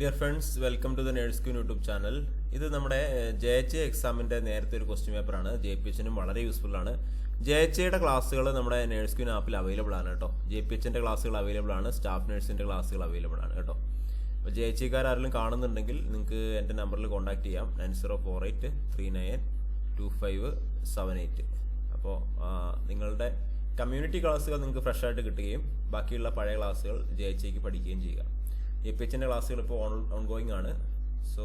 Dear friends welcome to the nurse queen YouTube channel ഇത് നമ്മുടെ J H എക്സാമിന്റെ നേരത്തെ ഒരു ക്വസ്റ്റ്യൻ പേപ്പറാണ് ജെ പി എച്ചിനും വളരെ യൂസ്ഫുൾ ആണ്. ജെ എച്ച് യുടെ ക്ലാസ്സുകൾ നമ്മുടെ നേഴ്സ് ക്യൂൻ ആപ്പിൽ അവൈലബിൾ ആണ് കേട്ടോ. ജെ പി എച്ചിന്റെ ക്ലാസ്സുകൾ അവൈലബിൾ ആണ് സ്റ്റാഫ് നേഴ്സിന്റെ ക്ലാസ്സുകൾ അവൈലബിൾ ആണ് കേട്ടോ. അപ്പോൾ ജെ എച്ച് ആരെങ്കിലും കാണുന്നുണ്ടെങ്കിൽ നിങ്ങൾക്ക് എന്റെ നമ്പറിൽ കോൺടാക്ട് ചെയ്യാം. Nine zero four eight three nine two five seven eight. അപ്പോൾ നിങ്ങളുടെ കമ്മ്യൂണിറ്റി ക്ലാസ്സുകൾ നിങ്ങൾക്ക് ഫ്രഷ് ആയിട്ട് കിട്ടുകയും ബാക്കിയുള്ള പഴയ ക്ലാസ്സുകൾ ജെ എച്ച് ഐക്ക് പഠിക്കുകയും ചെയ്യുക. എ പി എച്ചിന്റെ ക്ലാസ്സുകൾ ഇപ്പോൾ ഓൺ ഓൺഗോയിങ് ആണ്. So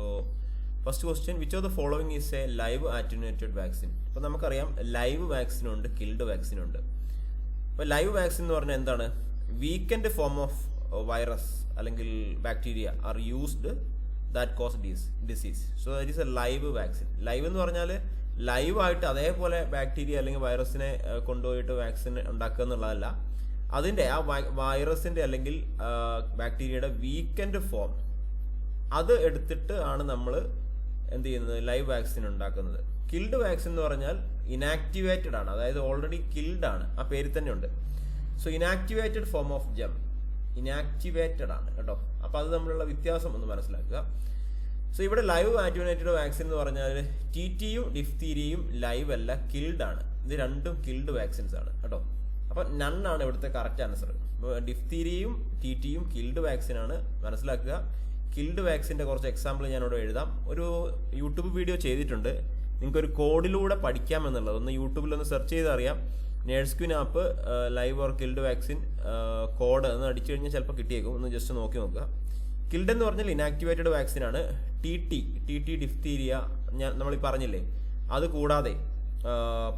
first question which of the following is a live attenuated vaccine അപ്പോൾ നമുക്കറിയാം ലൈവ് വാക്സിൻ ഉണ്ട് കിൽഡ് വാക്സിൻ ഉണ്ട്. അപ്പോൾ ലൈവ് വാക്സിൻ എന്ന് പറഞ്ഞാൽ എന്താണ്? വീക്കൻഡ് ഫോം ഓഫ് വൈറസ് അല്ലെങ്കിൽ bacteria are used that cause dis disease so that is a live vaccine live എന്ന് പറഞ്ഞാൽ ലൈവായിട്ട് അതേപോലെ ബാക്ടീരിയ അല്ലെങ്കിൽ വൈറസിനെ കൊണ്ടുപോയിട്ട് വാക്സിൻ ഉണ്ടാക്കുക എന്നുള്ളതല്ല. അതിന്റെ ആ വൈറസിന്റെ അല്ലെങ്കിൽ ബാക്ടീരിയയുടെ വീക്കൻഡ് ഫോം അത് എടുത്തിട്ട് ആണ് നമ്മൾ എന്ത് ചെയ്യുന്നത്? ലൈവ് വാക്സിൻ ഉണ്ടാക്കുന്നത്. കിൽഡ് വാക്സിൻ എന്ന് പറഞ്ഞാൽ ഇനാക്ടിവേറ്റഡ് ആണ്. അതായത് ഓൾറെഡി കിൽഡ് ആണ്. ആ പേരിൽ തന്നെ ഉണ്ട്. So inactivated form of germ inactivated ആണ് കേട്ടോ. അപ്പോൾ അത് തമ്മിലുള്ള വ്യത്യാസം ഒന്ന് മനസ്സിലാക്കുക. സോ ഇവിടെ ലൈവ് ആക്ടിവേറ്റഡ് വാക്സിൻ എന്ന് പറഞ്ഞാൽ ടി ടിയും ഡിഫ്തീരിയയും ലൈവ് അല്ല കിൽഡ് ആണ്. ഇത് രണ്ടും കിൽഡ് വാക്സിൻസ് ആണ് കേട്ടോ. അപ്പൊ നണ്ണാണ് ഇവിടുത്തെ കറക്റ്റ് ആൻസർ ഇപ്പോൾ ഡിഫ്തീരിയയും ടി ടിയും കിൽഡ് വാക്സിൻ ആണ് മനസ്സിലാക്കുക. കിൽഡ് വാക്സിന്റെ കുറച്ച് എക്സാമ്പിൾ ഞാൻ ഇവിടെ എഴുതാം. ഒരു യൂട്യൂബ് വീഡിയോ ചെയ്തിട്ടുണ്ട്. നിങ്ങൾക്ക് ഒരു കോഡിലൂടെ പഠിക്കാം എന്നുള്ളത് ഒന്ന് യൂട്യൂബിൽ ഒന്ന് സെർച്ച് ചെയ്ത് അറിയാം nurse queen app live or killed vaccine code എന്ന് അടിച്ചു കഴിഞ്ഞാൽ ചിലപ്പോൾ കിട്ടിയേക്കും. ഒന്ന് ജസ്റ്റ് നോക്കി നോക്കുക. കിൽഡ് എന്ന് പറഞ്ഞാൽ ഇനാക്ടിവേറ്റഡ് വാക്സിൻ ആണ്. T T T T diphtheria ഞാൻ നമ്മൾ പറഞ്ഞില്ലേ? അത് കൂടാതെ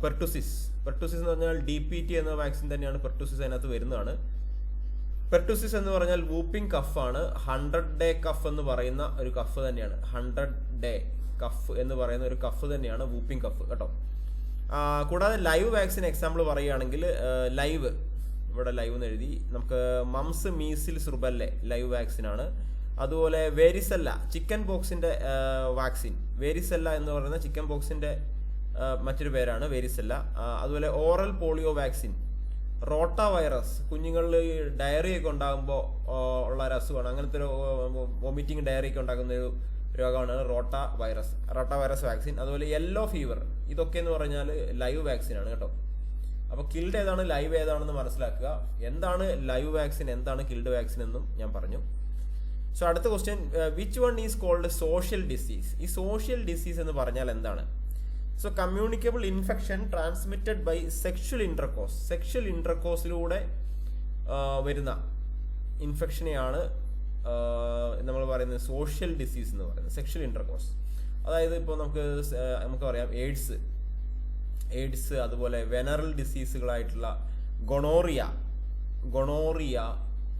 പെർട്ടുസിസ് പെർട്ടുസിസ് എന്ന് പറഞ്ഞാൽ ഡി പി ടി എന്ന വാക്സിൻ തന്നെയാണ് പെർട്ടുസിസ് അതിനകത്ത് വരുന്നതാണ്. പെർട്ടുസിസ് എന്ന് പറഞ്ഞാൽ വൂപ്പിംഗ് കഫാണ് ഹൺഡ്രഡ് ഡേ കഫ് എന്ന് പറയുന്ന ഒരു കഫ് തന്നെയാണ്. ഹൺഡ്രഡ് ഡേ കഫ് എന്ന് പറയുന്ന ഒരു കഫ് തന്നെയാണ് വൂപ്പിംഗ് കഫ് കേട്ടോ. കൂടാതെ ലൈവ് വാക്സിൻ എക്സാമ്പിൾ പറയുകയാണെങ്കിൽ ലൈവ് ഇവിടെ ലൈവ് എന്ന് എഴുതി. നമുക്ക് mumps measles rubella live vaccine ആണ്. അതുപോലെ വേരിസല്ല ചിക്കൻ ബോക്സിന്റെ വാക്സിൻ വേരിസല്ല എന്ന് പറയുന്ന ചിക്കൻ ബോക്സിന്റെ മറ്റൊരു പേരാണ് വേരിസെല്ല. അതുപോലെ oral polio vaccine. Rotavirus. കുഞ്ഞുങ്ങളിൽ ഡയറി ഒക്കെ ഉണ്ടാകുമ്പോൾ ഉള്ള ഒരു അസുഖമാണ്. അങ്ങനത്തെ ഒരു വോമിറ്റിംഗ് ഡയറി ഒക്കെ ഉണ്ടാക്കുന്ന ഒരു രോഗമാണ് റോട്ട വൈറസ്. Rotavirus vaccine. അതുപോലെ യെല്ലോ ഫീവർ ഇതൊക്കെ എന്ന് പറഞ്ഞാൽ ലൈവ് വാക്സിൻ ആണ് കേട്ടോ. അപ്പോൾ കിൽഡ് ഏതാണ് ലൈവ് ഏതാണെന്ന് മനസ്സിലാക്കുക. എന്താണ് ലൈവ് വാക്സിൻ എന്താണ് കിൽഡ് വാക്സിൻ എന്നും ഞാൻ പറഞ്ഞു. സോ അടുത്ത question which one is called social disease ഈ സോഷ്യൽ ഡിസീസ് എന്ന് പറഞ്ഞാൽ എന്താണ്? So communicable infection transmitted by sexual intercourse sexual ഇൻട്രക്കോസിലൂടെ വരുന്ന ഇൻഫെക്ഷനെയാണ് നമ്മൾ പറയുന്നത് സോഷ്യൽ ഡിസീസ് എന്ന് പറയുന്നത്. സെക്ഷൽ ഇൻട്രക്കോസ് അതായത് ഇപ്പോൾ നമുക്ക് നമുക്ക് പറയാം എയ്ഡ്സ് എയ്ഡ്സ് അതുപോലെ വെനറൽ ഡിസീസുകളായിട്ടുള്ള ഗൊണോറിയ ഗൊണോറിയ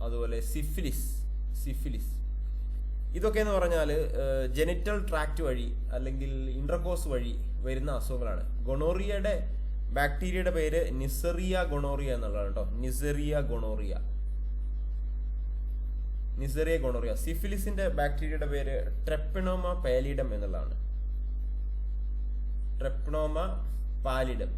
അതുപോലെ സിഫിലിസ് സിഫിലിസ് ഇതൊക്കെ എന്ന് പറഞ്ഞാൽ ജെനിറ്റൽ ട്രാക്ട് വഴി അല്ലെങ്കിൽ ഇൻട്രകോസ് വഴി വരുന്ന അസുഖങ്ങളാണ്. ഗൊണോറിയയുടെ ബാക്ടീരിയയുടെ പേര് നിസറിയ ഗൊണോറിയ എന്നുള്ളതാണ് കേട്ടോ. നിസറിയ ഗൊണോറിയ. നിസറിയ ഗൊണോറിയ. സിഫിലിസിന്റെ ബാക്ടീരിയയുടെ പേര് ട്രെപ്പിനോമ പാലിഡം എന്നുള്ളതാണ്. ട്രെപ്നോമ പാലിഡം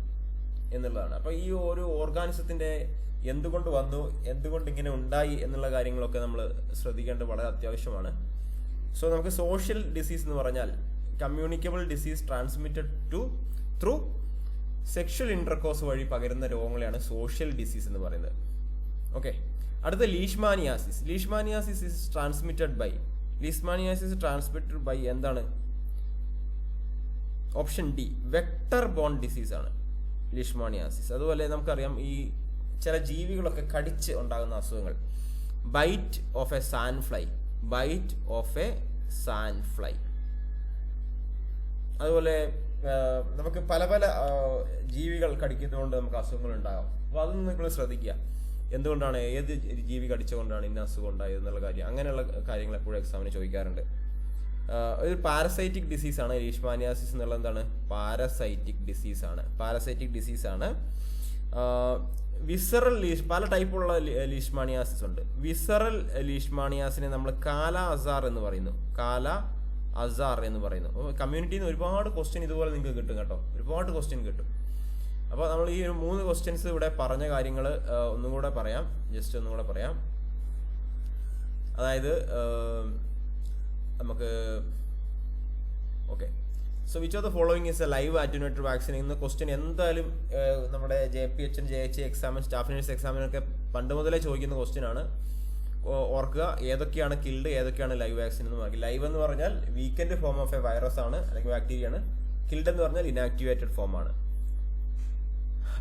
എന്നുള്ളതാണ്. അപ്പൊ ഈ ഒരു ഓർഗാനിസത്തിന്റെ എന്തുകൊണ്ട് വന്നു എന്തുകൊണ്ട് ഇങ്ങനെ ഉണ്ടായി എന്നുള്ള കാര്യങ്ങളൊക്കെ നമ്മൾ ശ്രദ്ധിക്കേണ്ടത് വളരെ അത്യാവശ്യമാണ്. സോ നമുക്ക് സോഷ്യൽ ഡിസീസ് എന്ന് പറഞ്ഞാൽ communicable disease transmitted to through sexual intercourse വഴി പകരുന്ന രോഗങ്ങളെയാണ് സോഷ്യൽ ഡിസീസ് എന്ന് പറയുന്നത്. ഓക്കെ അടുത്ത leishmaniasis leishmaniasis is transmitted by leishmaniasis transmitted by എന്താണ്? Option D vector borne disease ആണ് ലീഷ്മാനിയാസിസ് അതുപോലെ നമുക്കറിയാം ഈ ചില ജീവികളൊക്കെ കടിച്ച് ഉണ്ടാകുന്ന അസുഖങ്ങൾ. Bite of a sand fly bite of a sand fly അതുപോലെ നമുക്ക് പല പല ജീവികൾ കടിക്കുന്നതുകൊണ്ട് നമുക്ക് അസുഖങ്ങൾ ഉണ്ടാകാം അപ്പോൾ അതൊന്നും നിങ്ങൾ ശ്രദ്ധിക്കുക. എന്തുകൊണ്ടാണ് ഏത് ജീവി കടിച്ചുകൊണ്ടാണ് ഇന്ന അസുഖം ഉണ്ടായത് എന്നുള്ള കാര്യം. അങ്ങനെയുള്ള കാര്യങ്ങൾ എപ്പോഴും എക്സാമിന് ചോദിക്കാറുണ്ട്. ഒരു പാരസൈറ്റിക് ഡിസീസ് ആണ് ലീഷ്മാനിയാസിസ് എന്നുള്ള എന്താണ്? പാരസൈറ്റിക് ഡിസീസ് ആണ്. പാരസൈറ്റിക് ഡിസീസ് ആണ്. വിസറൽ ലീഷ് പല ടൈപ്പുള്ള ലീഷ്മാണിയാസിസ് ഉണ്ട്. വിസറൽ ലീഷ്മാണിയാസിനെ നമ്മൾ കാല അസാർ എന്ന് പറയുന്നു. കാല അസാർ എന്ന് പറയുന്നു. അപ്പോൾ കമ്മ്യൂണിറ്റിയിൽ നിന്ന് ഒരുപാട് ക്വസ്റ്റ്യൻ ഇതുപോലെ നിങ്ങൾക്ക് കിട്ടും കേട്ടോ. ഒരുപാട് ക്വസ്റ്റ്യൻ കിട്ടും. അപ്പോൾ നമ്മൾ ഈ മൂന്ന് ക്വസ്റ്റ്യൻസ് ഇവിടെ പറഞ്ഞ കാര്യങ്ങൾ ഒന്നും കൂടെ പറയാം. ജസ്റ്റ് ഒന്നും കൂടെ പറയാം. അതായത് നമുക്ക് okay. So which of the following is a live attenuated vaccine ഇന്ന് ക്വസ്റ്റ്യൻ എന്തായാലും നമ്മുടെ J P H J H examine staff nurse എക്സാമിനൊക്കെ പണ്ട് മുതലേ ചോദിക്കുന്ന ക്വസ്റ്റ്യൻ ആണ്. ഓർക്കുക ഏതൊക്കെയാണ് കിൽഡ് ഏതൊക്കെയാണ് ലൈവ് വാക്സിൻ എന്ന് പറയും ലൈവ് എന്ന് പറഞ്ഞാൽ weakened form of a virus ആണ് അല്ലെങ്കിൽ ബാക്ടീരിയ ആണ്. കിൽഡ് എന്ന് പറഞ്ഞാൽ ഇനാക്ടിവേറ്റഡ് ഫോം ആണ്.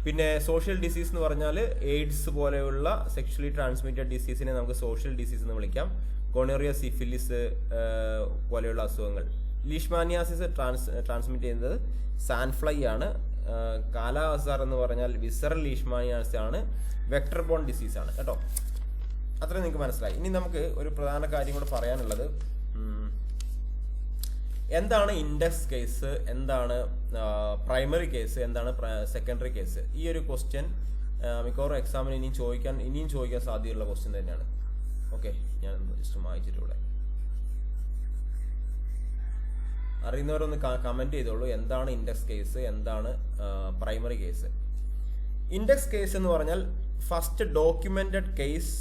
പിന്നെ സോഷ്യൽ ഡിസീസ് എന്ന് പറഞ്ഞാൽ എയ്ഡ്സ് പോലെയുള്ള സെക്ഷലി ട്രാൻസ്മിറ്റഡ് ഡിസീസിനെ നമുക്ക് സോഷ്യൽ ഡിസീസ് എന്ന് വിളിക്കാം. കൊണേറിയ സിഫിലിസ് പോലെയുള്ള അസുഖങ്ങൾ. ലീഷ്മാനിയാസിസ് ട്രാൻസ് ട്രാൻസ്മിറ്റ് ചെയ്യുന്നത് സാൻഫ്ലൈ ആണ്. കാലാവസ്ഥ എന്ന് പറഞ്ഞാൽ വിസറൽ ലീഷ്മാനിയാസ് ആണ് വെക്ടർ ബോൺ ഡിസീസ് ആണ് കേട്ടോ? അത്രയും നിങ്ങൾക്ക് മനസ്സിലായി. ഇനി നമുക്ക് ഒരു പ്രധാന കാര്യം കൂടെ പറയാനുള്ളത്. എന്താണ് ഇൻഡെക്സ് കേസ് എന്താണ് പ്രൈമറി കേസ് എന്താണ് സെക്കൻഡറി കേസ് ഈ ഒരു ക്വസ്റ്റ്യൻ മിക്കവാറും എക്സാമിന് ഇനിയും ചോദിക്കാൻ ഇനിയും ചോദിക്കാൻ സാധ്യതയുള്ള ക്വസ്റ്റ്യൻ തന്നെയാണ്. ഓക്കെ ഞാൻ ജസ്റ്റ് വായിച്ചിട്ട് അറിയുന്നവരൊന്ന് കമന്റ് ചെയ്തോളൂ. എന്താണ് ഇൻഡെക്സ് കേസ് എന്താണ് പ്രൈമറി കേസ് ഇൻഡെക്സ് കേസ് എന്ന് പറഞ്ഞാൽ first documented case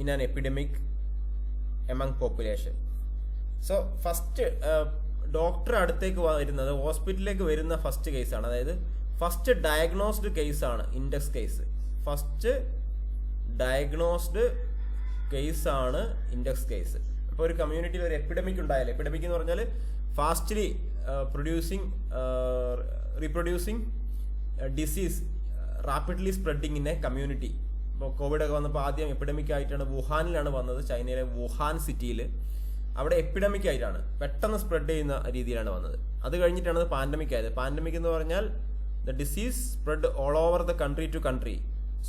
in an epidemic among population so first doctor അടുത്തേക്ക് വരുന്നത് ഹോസ്പിറ്റലിലേക്ക് വരുന്ന ഫസ്റ്റ് കേസാണ് അതായത് ഫസ്റ്റ് ഡയഗ്നോസ്ഡ് കേസാണ് ഇൻഡെക്സ് കേസ് ഫസ്റ്റ് ഡയഗ്നോസ്ഡ് കേസാണ് ഇൻഡെക്സ് കേസ് അപ്പോൾ ഒരു കമ്മ്യൂണിറ്റിയിൽ ഒരു എപ്പിഡമിക് ഉണ്ടായാലും എപ്പിഡമിക് എന്ന് പറഞ്ഞാൽ fastly producing reproducing disease rapidly spreading in a community ഇപ്പോൾ കോവിഡ് ഒക്കെ വന്നപ്പോൾ ആദ്യം എപ്പിഡമിക് ആയിട്ടാണ് വുഹാനിലാണ് വന്നത്. ചൈനയിലെ വുഹാൻ സിറ്റിയിൽ അവിടെ എപ്പിഡമിക് ആയിട്ടാണ്. പെട്ടെന്ന് സ്പ്രെഡ് ചെയ്യുന്ന രീതിയിലാണ് വന്നത്. അത് കഴിഞ്ഞിട്ടാണ് പാൻഡമിക് ആയത്. പാൻഡമിക് എന്ന് പറഞ്ഞാൽ the disease spread all over the country to country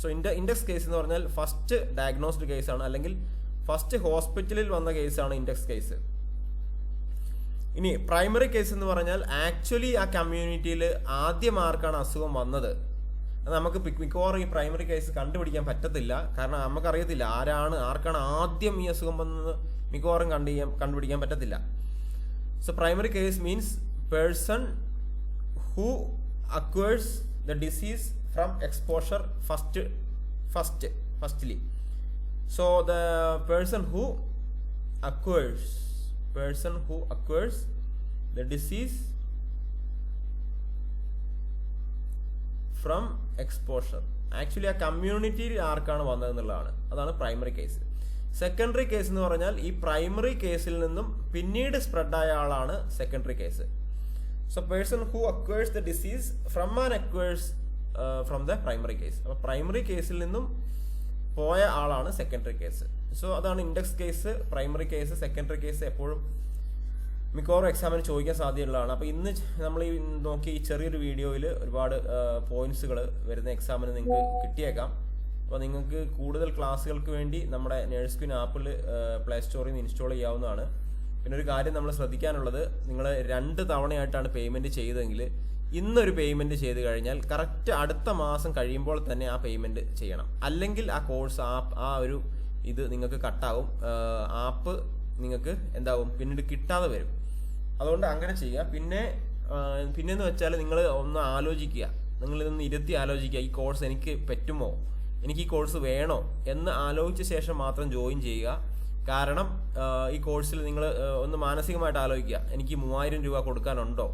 so in index case എന്ന് പറഞ്ഞാൽ ഫസ്റ്റ് ഡയഗ്നോസ്ഡ് കേസാണ് അല്ലെങ്കിൽ ഫസ്റ്റ് ഹോസ്പിറ്റലിൽ വന്ന കേസാണ് ഇൻഡെക്സ് കേസ് ഇനി പ്രൈമറി കേസ് എന്ന് പറഞ്ഞാൽ ആക്ച്വലി ആ കമ്മ്യൂണിറ്റിയിൽ ആദ്യം ആർക്കാണ് അസുഖം വന്നത്? നമുക്ക് മിക്കവാറും ഈ പ്രൈമറി കേസ് കണ്ടുപിടിക്കാൻ പറ്റത്തില്ല. കാരണം നമുക്കറിയത്തില്ല ആരാണ് ആർക്കാണ് ആദ്യം ഈ അസുഖം വന്നത് മിക്കവാറും കണ്ടു കണ്ടുപിടിക്കാൻ പറ്റത്തില്ല. So primary case means person who acquires the disease from exposure first first firstly so the person who acquires person who acquires the disease from exposure actually ആ കമ്മ്യൂണിറ്റിയിൽ ആർക്കാണ് വന്നതെന്നുള്ളതാണ്. അതാണ് പ്രൈമറി കേസ് സെക്കൻഡറി കേസ് എന്ന് പറഞ്ഞാൽ ഈ primary കേസിൽ നിന്നും പിന്നീട് സ്പ്രെഡായ ആളാണ് secondary case so person who acquires the disease from an acquires from the primary case അപ്പോൾ പ്രൈമറി കേസിൽ നിന്നും പോയ ആളാണ് സെക്കൻഡറി കേസ് സോ അതാണ് index case primary case secondary case എപ്പോഴും മിക്കവാറും എക്സാമിന് ചോദിക്കാൻ സാധ്യതയുള്ളതാണ്. അപ്പോൾ ഇന്ന് നമ്മൾ ഈ നോക്കി ഈ ചെറിയൊരു വീഡിയോയിൽ ഒരുപാട് പോയിന്റ്സുകൾ വരുന്ന എക്സാമിന് നിങ്ങൾക്ക് കിട്ടിയേക്കാം. അപ്പോൾ നിങ്ങൾക്ക് കൂടുതൽ ക്ലാസ്സുകൾക്ക് വേണ്ടി നമ്മുടെ നേഴ്സ് ക്വിൻ ആപ്പിൽ പ്ലേ സ്റ്റോറിൽ നിന്ന് ഇൻസ്റ്റാൾ ചെയ്യാവുന്നതാണ്. പിന്നെ ഒരു കാര്യം നമ്മൾ ശ്രദ്ധിക്കാനുള്ളത് നിങ്ങൾ രണ്ട് തവണയായിട്ടാണ് പേയ്മെന്റ് ചെയ്തതെങ്കിൽ ഇന്നൊരു പേയ്മെന്റ് ചെയ്ത് കഴിഞ്ഞാൽ കറക്റ്റ് അടുത്ത മാസം കഴിയുമ്പോൾ തന്നെ ആ പേയ്മെന്റ് ചെയ്യണം. അല്ലെങ്കിൽ ആ കോഴ്സ് ആപ്പ് ആ ഒരു ഇത് നിങ്ങൾക്ക് കട്ടാവും ആപ്പ് നിങ്ങൾക്ക് എന്താവും? പിന്നീട് കിട്ടാതെ വരും. അതുകൊണ്ട് അങ്ങനെ ചെയ്യുക. പിന്നെ പിന്നെന്ന് വെച്ചാൽ നിങ്ങൾ ഒന്ന് ആലോചിക്കുക. നിങ്ങളിതൊന്ന് ഇരുത്തി ആലോചിക്കുക ഈ കോഴ്സ് എനിക്ക് പറ്റുമോ? എനിക്ക് ഈ കോഴ്സ് വേണോ? എന്ന് ആലോചിച്ച ശേഷം മാത്രം ജോയിൻ ചെയ്യുക. കാരണം ഈ കോഴ്സിൽ നിങ്ങൾ ഒന്ന് മാനസികമായിട്ട് ആലോചിക്കുക. എനിക്ക് മൂവായിരം രൂപ കൊടുക്കാനുണ്ടോ?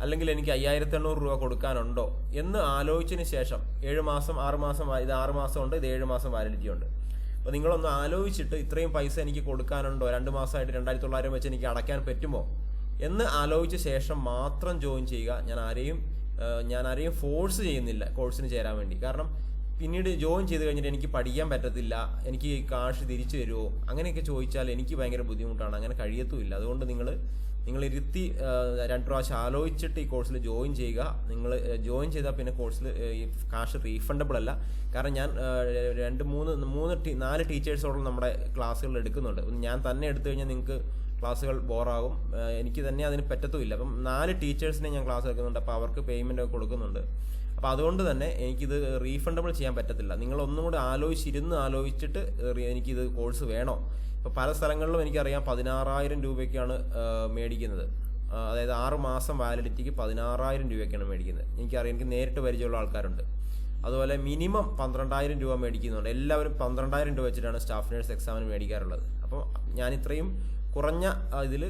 അല്ലെങ്കിൽ എനിക്ക് അയ്യായിരത്തി എണ്ണൂറ് രൂപ കൊടുക്കാനുണ്ടോ എന്ന് ആലോചിച്ചതിന് ശേഷം ഏഴ് മാസം ആറ് മാസം ഇത് ആറ് മാസം ഉണ്ട് ഇത് ഏഴ് മാസം വാലിഡിറ്റി ഉണ്ട്. അപ്പോൾ നിങ്ങളൊന്ന് ആലോചിച്ചിട്ട് ഇത്രയും പൈസ എനിക്ക് കൊടുക്കാനുണ്ടോ? രണ്ട് മാസമായിട്ട് രണ്ടായിരത്തി തൊള്ളായിരം വെച്ച് എനിക്ക് അടയ്ക്കാൻ പറ്റുമോ? എന്ന് ആലോചിച്ച ശേഷം മാത്രം ജോയിൻ ചെയ്യുക. ഞാൻ ആരെയും ഞാൻ ആരെയും ഫോഴ്സ് ചെയ്യുന്നില്ല കോഴ്സിന് ചേരാൻ വേണ്ടി. കാരണം പിന്നീട് ജോയിൻ ചെയ്ത് കഴിഞ്ഞിട്ട് എനിക്ക് പഠിക്കാൻ പറ്റത്തില്ല. എനിക്ക് കാശ് തിരിച്ചു തരുമോ? അങ്ങനെയൊക്കെ ചോദിച്ചാൽ എനിക്ക് ഭയങ്കര ബുദ്ധിമുട്ടാണ്. അങ്ങനെ കഴിയത്തുമില്ല. അതുകൊണ്ട് നിങ്ങൾ നിങ്ങൾ ഇരുത്തി രണ്ട് പ്രാവശ്യം ആലോചിച്ചിട്ട് ഈ കോഴ്സിൽ ജോയിൻ ചെയ്യുക. നിങ്ങൾ ജോയിൻ ചെയ്താൽ പിന്നെ കോഴ്സിൽ ഈ കാശ് റീഫണ്ടബിൾ അല്ല. കാരണം ഞാൻ രണ്ട് മൂന്ന് മൂന്ന് നാല് ടീച്ചേഴ്സോളം നമ്മുടെ ക്ലാസ്സുകൾ എടുക്കുന്നുണ്ട്. ഞാൻ തന്നെ എടുത്തു കഴിഞ്ഞാൽ നിങ്ങൾക്ക് ക്ലാസ്സുകൾ ബോറാകും. എനിക്ക് തന്നെ അതിന് പറ്റത്തുമില്ല. അപ്പം നാല് ടീച്ചേഴ്സിനെ ഞാൻ ക്ലാസ് എടുക്കുന്നുണ്ട്. അപ്പോൾ അവർക്ക് പേയ്മെന്റ് ഒക്കെ കൊടുക്കുന്നുണ്ട്. അപ്പോൾ അതുകൊണ്ട് തന്നെ എനിക്കിത് റീഫണ്ടബിൾ ചെയ്യാൻ പറ്റത്തില്ല. നിങ്ങൾ ഒന്നും കൂടി ആലോചിച്ചിരുന്ന് ആലോചിച്ചിട്ട് എനിക്കിത് കോഴ്സ് വേണോ? ഇപ്പോൾ പല സ്ഥലങ്ങളിലും എനിക്കറിയാം പതിനാറായിരം രൂപയ്ക്കാണ് മേടിക്കുന്നത്. അതായത് ആറ് മാസം വാലിഡിറ്റിക്ക് പതിനാറായിരം രൂപയ്ക്കാണ് മേടിക്കുന്നത്. എനിക്കറിയാം എനിക്ക് നേരിട്ട് പരിചയമുള്ള ആൾക്കാരുണ്ട്. അതുപോലെ മിനിമം പന്ത്രണ്ടായിരം രൂപ മേടിക്കുന്നുണ്ട്. എല്ലാവരും പന്ത്രണ്ടായിരം രൂപ വെച്ചിട്ടാണ് സ്റ്റാഫ് നേഴ്സ് എക്സാമിന് മേടിക്കാറുള്ളത്. അപ്പോൾ ഞാൻ ഇത്രയും കുറഞ്ഞ ഇതിൽ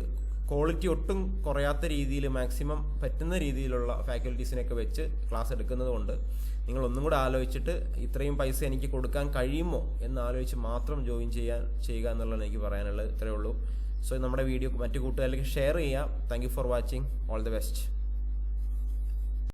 ക്വാളിറ്റി ഒട്ടും കുറയാത്ത രീതിയിൽ മാക്സിമം പറ്റുന്ന രീതിയിലുള്ള ഫാക്കൽറ്റീസിനൊക്കെ വെച്ച് ക്ലാസ് എടുക്കുന്നത് കൊണ്ട് നിങ്ങൾ ഒന്നും കൂടെ ആലോചിച്ചിട്ട് ഇത്രയും പൈസ എനിക്ക് കൊടുക്കാൻ കഴിയുമോ എന്ന് ആലോചിച്ച് മാത്രം ജോയിൻ ചെയ്യാൻ ചെയ്യുക എന്നുള്ളതാണ് എനിക്ക് പറയാനുള്ളത്. ഇത്രയേ ഉള്ളൂ. സോ നമ്മുടെ വീഡിയോ മറ്റു കൂട്ടുകാരിലേക്ക് ഷെയർ ചെയ്യാം. Thank for watching all the best